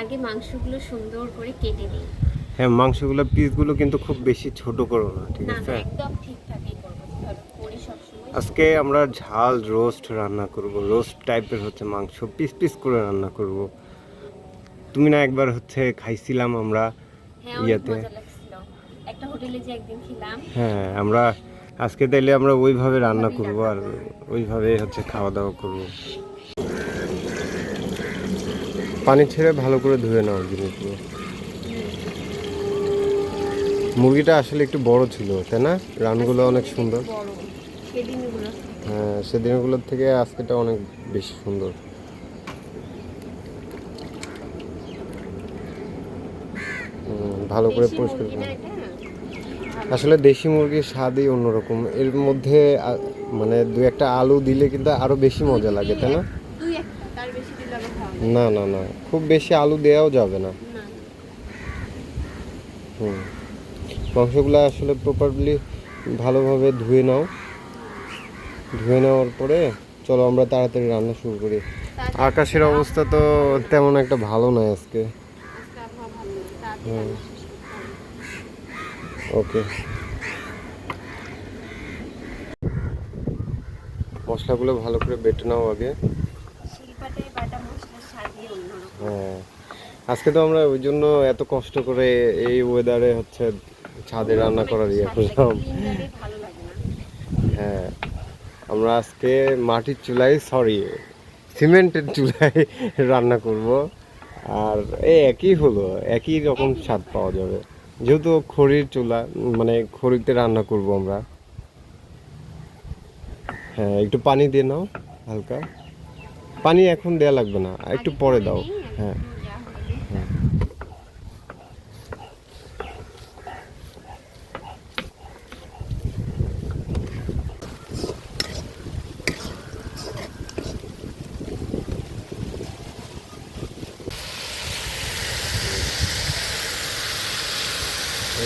আগে মাংসগুলো সুন্দর করে কেটে নিই। হ্যাঁ মাংসগুলো পিসগুলো কিন্তু খুব বেশি ছোট করো না ঠিক আছে? একদম ঠিকঠাকই করব। আজকে আমরা ঝাল রোস্ট রান্না করব। রোস্ট টাইপের হচ্ছে মাংস পিস পিস করে রান্না করব। তুমি না একবার হচ্ছে খাইছিলাম আমরা হ্যাঁ ইয়েতে। একটা হোটেলে যে একদিন খেলাম হ্যাঁ আমরা আজকে তাইলে আমরা ওইভাবে রান্না করব আর ওইভাবে হচ্ছে খাওয়া দাওয়া করব। পানি ছেড়ে ভালো করে ধুয়ে নাও জিনিসগুলো। মুরগিটা আসলে একটু বড় ছিল তাই না? রানগুলো অনেক সুন্দর। হ্যাঁ সেদিনগুলোর থেকে আজকেটা অনেক বেশি সুন্দর। ভালো করে পরিষ্কার। আসলে দেশি মুরগির স্বাদই অন্যরকম। এর মধ্যে মানে দু একটা আলু দিলে কিন্তু আরও বেশি মজা লাগে তাই না দুই একটা তার বেশি দিলে আবার খাওয়া যায় না না না। খুব বেশি আলু দেওয়াও যাবে না। হুম। মাংসগুলো আসলে প্রপারলি ভালোভাবে ধুয়ে নাও। ধুয়ে নেওয়ার পরে চলো আমরা তাড়াতাড়ি রান্না শুরু করি। আকাশের অবস্থা তো তেমন একটা ভালো নয় আজকে। ওকে। মশলাগুলো ভালো করে বেটে নাও আগে শিলপাটায় বাটা মশলার স্বাদই অন্যরকম হ্যাঁ আজকে তো আমরা ওই জন্য এত কষ্ট করে এই ওয়েদারে হচ্ছে ছাদে রান্না করার ইয়ে করলাম। হ্যাঁ আমরা আজকে মাটির চুলায় সরি সিমেন্টের চুলায় রান্না করব। আর এই একই হলো একই রকম স্বাদ পাওয়া যাবে। যেহেতু খড়ির চুলা মানে খড়িতে রান্না করব আমরা। হ্যাঁ একটু পানি দিয়ে নাও হালকা। পানি এখন দেয়া লাগবে না একটু পরে দাও। হ্যাঁ।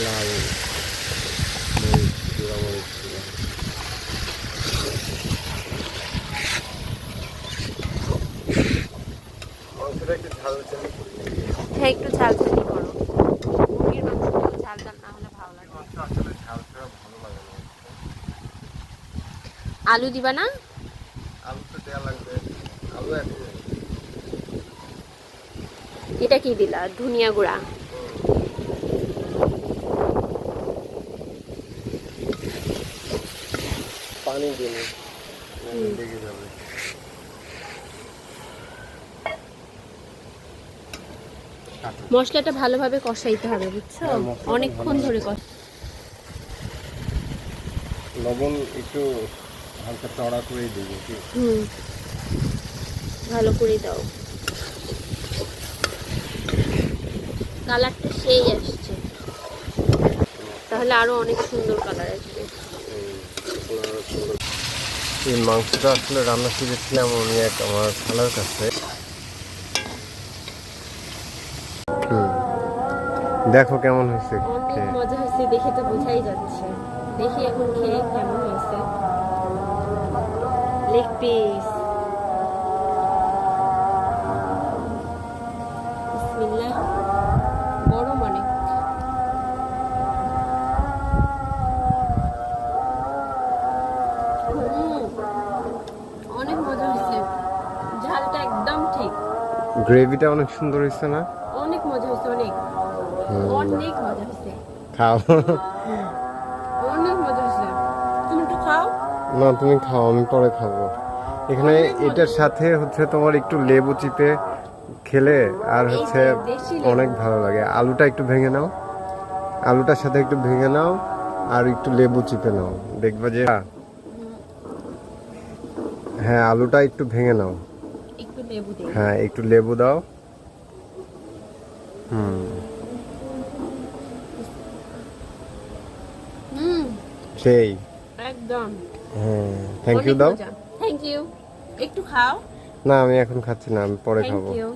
লাল। হ্যাঁ একটু ঝাল ঝালি করো। মুরগির মাংস ঝাল ঝাল না হলে ভালো লাগে। আলু দিবা না? এটা কি দিলা? ধনিয়া গুঁড়া। পানি লেগে যাবে। মশলাটা ভালোভাবে কষাইতে হবে বুঝছ? হ্যাঁ, অনেকক্ষণ ধরে কষ লবণ একটু হালকা চড়া করে হুম। ভালো করে দাও। কালারটা সেই আসছে। তাহলে আরও অনেক সুন্দর কালার আসবে। এই মাংসটা আসলে রান্না শিখেছিলাম আমি এক আমার খালার কাছে। দেখো কেমন হয়েছে মজা হয়েছে দেখে তো বোঝাই যাচ্ছে। দেখি এখন খেয়ে কেমন হয়েছে। লেগ পিস গ্রেভিটা অনেক সুন্দর হয়েছে না? অনেক মজা হয়েছে অনেক। অনেক মজা হয়েছে। খাও। অনেক মজা হয়েছে। তুমি একটু খাও। না তুমি খাও আমি পরে খাব। এখানে এটার সাথে হচ্ছে তোমার একটু লেবু চিপে খেলে আর হচ্ছে অনেক ভালো লাগে। আলুটা একটু ভেঙে নাও। আলুটার সাথে একটু ভেঙে নাও আর একটু লেবু চিপে নাও। দেখবা যে হ্যাঁ আলুটা একটু ভেঙে নাও। লেবু দিই। হ্যাঁ একটু লেবু দাও। হুম। হুম। সেই। একদম। হ্যাঁ থ্যাংক ইউ দাও। থ্যাংক ইউ একটু খাও। না আমি এখন খাচ্ছি না আমি পরে থ্যাংক খাব। ইউ